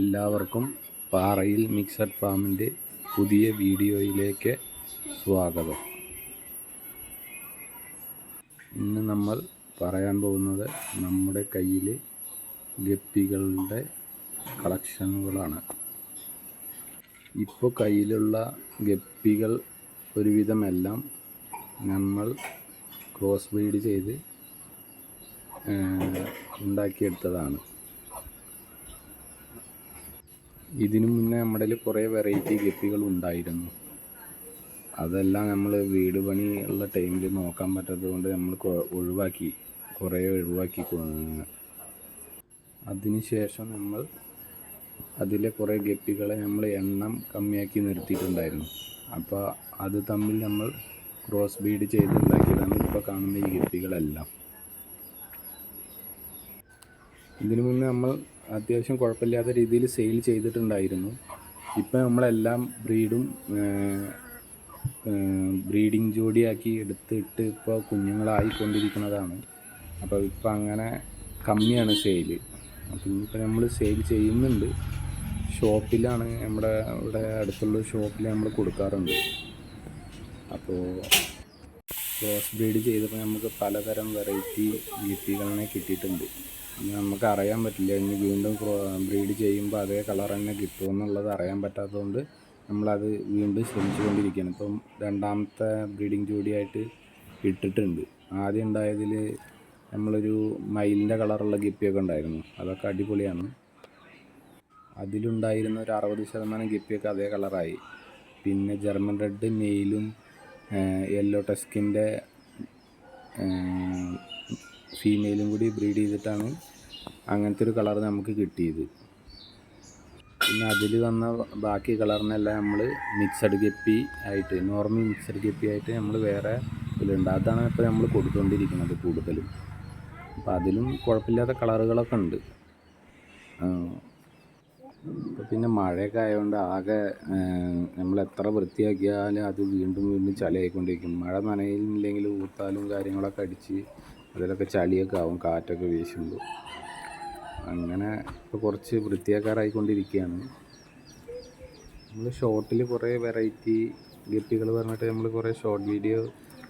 എല്ലാവർക്കും പാറയിൽ മിക്സഡ് ഫാമിന്റെ പുതിയ വീഡിയോയിലേക്ക് സ്വാഗതം. ഇന്ന് നമ്മൾ പറയാൻ പോകുന്നത് നമ്മുടെ കയ്യിൽ ഗപ്പികളുടെ കളക്ഷനുകളാണ്. ഇപ്പോൾ കയ്യിലുള്ള ഗപ്പികൾ ഒരുവിധമെല്ലാം നമ്മൾ ക്രോസ് ബ്രീഡ് ചെയ്ത് ഉണ്ടാക്കിയെടുത്തതാണ്. ഇതിനു മുന്നേ നമ്മുടെ കയ്യിൽ കുറേ വെറൈറ്റി ഗപ്പികൾ ഉണ്ടായിരുന്നു. അതെല്ലാം നമ്മൾ വീട് പണി ഉള്ള ടൈമിൽ നോക്കാൻ പറ്റാത്തത് കൊണ്ട് നമ്മൾ ഒഴിവാക്കി കുറേ ഒഴിവാക്കി അതിന് ശേഷം നമ്മൾ അതിലെ കുറേ ഗപ്പികളെ നമ്മൾ എണ്ണം കമ്മിയാക്കി നിർത്തിയിട്ടുണ്ടായിരുന്നു. അപ്പോൾ അത് തമ്മിൽ നമ്മൾ ക്രോസ് ബീഡ് ചെയ്തുണ്ടാക്കിയതാണ് ഇപ്പോൾ കാണുന്ന ഈ ഗപ്പികളെല്ലാം. ഇതിനു മുന്നേ നമ്മൾ അത്യാവശ്യം കുഴപ്പമില്ലാത്ത രീതിയിൽ സെയിൽ ചെയ്തിട്ടുണ്ടായിരുന്നു. ഇപ്പം നമ്മളെല്ലാം ബ്രീഡും ബ്രീഡിങ് ജോഡിയാക്കി എടുത്തിട്ട് ഇപ്പോൾ കുഞ്ഞുങ്ങളായിക്കൊണ്ടിരിക്കുന്നതാണ്. അപ്പോൾ ഇപ്പം അങ്ങനെ കമ്മിയാണ് സെയിൽ അപ്പം ഇപ്പം നമ്മൾ സെയിൽ ചെയ്യുന്നുണ്ട്. ഷോപ്പിലാണ് നമ്മുടെ ഇവിടെ അടുത്തുള്ള ഷോപ്പിൽ നമ്മൾ കൊടുക്കാറുണ്ട്. അപ്പോൾ ക്രോസ് ബ്രീഡ് ചെയ്തപ്പോൾ നമുക്ക് പലതരം വെറൈറ്റി ഗിഫ്റ്റികളെ കിട്ടിയിട്ടുണ്ട്. നമുക്ക് അറിയാൻ പറ്റില്ല. ഇനി വീണ്ടും ബ്രീഡ് ചെയ്യുമ്പോൾ അതേ കളർ തന്നെ കിട്ടുമെന്നുള്ളത് അറിയാൻ പറ്റാത്തതുകൊണ്ട് നമ്മളത് വീണ്ടും ശ്രമിച്ചുകൊണ്ടിരിക്കുകയാണ്. ഇപ്പം രണ്ടാമത്തെ ബ്രീഡിങ് ജോഡിയായിട്ട് ഇട്ടിട്ടുണ്ട്. ആദ്യം ഉണ്ടായതിൽ നമ്മളൊരു മയിലിന്റെ കളറുള്ള ഗിപ്പിയൊക്കെ ഉണ്ടായിരുന്നു. അതൊക്കെ അടിപൊളിയാണ്. അതിലുണ്ടായിരുന്ന ഒരു അറുപത് ശതമാനം ഗിപ്പിയൊക്കെ അതേ കളറായി പിന്നെ ജർമ്മൻ റെഡ് മെയിലും യെല്ലോ ടെസ്കിന്റെ ഫീമെയിലും കൂടി ബ്രീഡ് ചെയ്തിട്ടാണ് അങ്ങനത്തെ ഒരു കളർ നമുക്ക് കിട്ടിയത്. പിന്നെ അതിൽ വന്ന ബാക്കി കളറിനെല്ലാം നമ്മൾ മിക്സഡ് ഗപ്പി ആയിട്ട് നോർമൽ മിക്സഡ് ഗപ്പി ആയിട്ട് നമ്മൾ വേറെ ഇതിലുണ്ട്. അതാണ് ഇപ്പോൾ നമ്മൾ കൊടുത്തുകൊണ്ടിരിക്കുന്നത് കൂടുതലും. അപ്പോൾ അതിലും കുഴപ്പമില്ലാത്ത കളറുകളൊക്കെ ഉണ്ട്. പിന്നെ മഴയൊക്കെ ആയതുകൊണ്ട് ആകെ നമ്മൾ എത്ര വൃത്തിയാക്കിയാലും അത് വീണ്ടും വീണ്ടും ചളിയായിക്കൊണ്ടിരിക്കും. മഴ നനയില്ലെങ്കിൽ ഊത്താലും കാര്യങ്ങളൊക്കെ അടിച്ച് അതിലൊക്കെ ചളിയൊക്കെ ആവും കാറ്റൊക്കെ വീശുമ്പോൾ അങ്ങനെ ഇപ്പോൾ കുറച്ച് വൃത്തിയാക്കാറായിക്കൊണ്ടിരിക്കുകയാണ് നമ്മൾ ഷോർട്ടിൽ കുറേ വെറൈറ്റി ഗപ്പികൾ പറഞ്ഞിട്ട് നമ്മൾ കുറേ ഷോർട്ട് വീഡിയോ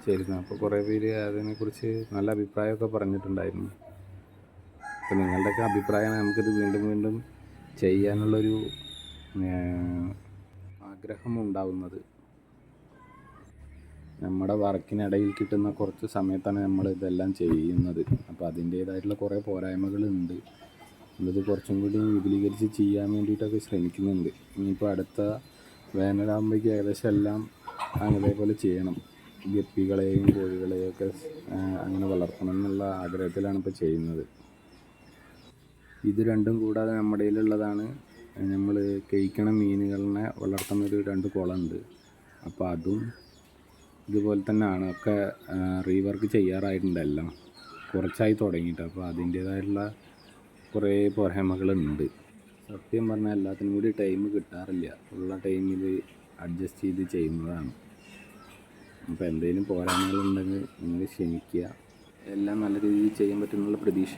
ചെയ്തിരുന്നു. അപ്പോൾ കുറേ പേര് അതിനെക്കുറിച്ച് നല്ല അഭിപ്രായമൊക്കെ പറഞ്ഞിട്ടുണ്ടായിരുന്നു. അപ്പോൾ നിങ്ങളുടെയൊക്കെ അഭിപ്രായം നമുക്കിത് വീണ്ടും വീണ്ടും ചെയ്യാനുള്ളൊരു ആഗ്രഹം ഉണ്ടാവുന്നത് നമ്മുടെ വർക്കിനിടയിൽ കിട്ടുന്ന കുറച്ച് സമയത്താണ് നമ്മൾ ഇതെല്ലാം ചെയ്യുന്നത്. അപ്പോൾ അതിന്റേതായിട്ടുള്ള കുറേ പോരായ്മകളുണ്ട്. നമ്മളിത് കുറച്ചും കൂടി വിപുലീകരിച്ച് ചെയ്യാൻ വേണ്ടിയിട്ടൊക്കെ ശ്രമിക്കുന്നുണ്ട്. ഇനിയിപ്പോൾ അടുത്ത വേനലാകുമ്പോഴേക്ക് ഏകദേശം എല്ലാം അതേപോലെ ചെയ്യണം. ഗപ്പികളെയും കോഴികളെയും ഒക്കെ അങ്ങനെ വളർത്തണം എന്നുള്ള ആഗ്രഹത്തിലാണ് ഇപ്പോൾ ചെയ്യുന്നത്. ഇത് രണ്ടും കൂടാതെ നമ്മുടെ കയ്യിലുള്ളതാണ്. നമ്മൾ കഴിക്കണ മീനുകളിനെ വളർത്തുന്ന ഒരു രണ്ട് കുളമുണ്ട്. അപ്പോൾ അതും ഇതുപോലെ തന്നെയാണ് ഒക്കെ റീവർക്ക് ചെയ്യാറായിട്ടുണ്ടല്ലോ കുറച്ചായി തുടങ്ങിയിട്ട്. അപ്പോൾ അതിന്റേതായിട്ടുള്ള കുറേ പോരായ്മകളുണ്ട് സത്യം പറഞ്ഞാൽ എല്ലാത്തിനും കൂടി ടൈം കിട്ടാറില്ല. ഉള്ള ടൈമിൽ അഡ്ജസ്റ്റ് ചെയ്ത് ചെയ്യുന്നതാണ്. അപ്പോൾ എന്തെങ്കിലും പോരായ്മകളുണ്ടെങ്കിൽ നിങ്ങൾ ക്ഷമിക്കുക. എല്ലാം നല്ല രീതിയിൽ ചെയ്യാൻ പറ്റുന്നുള്ള പ്രതീക്ഷ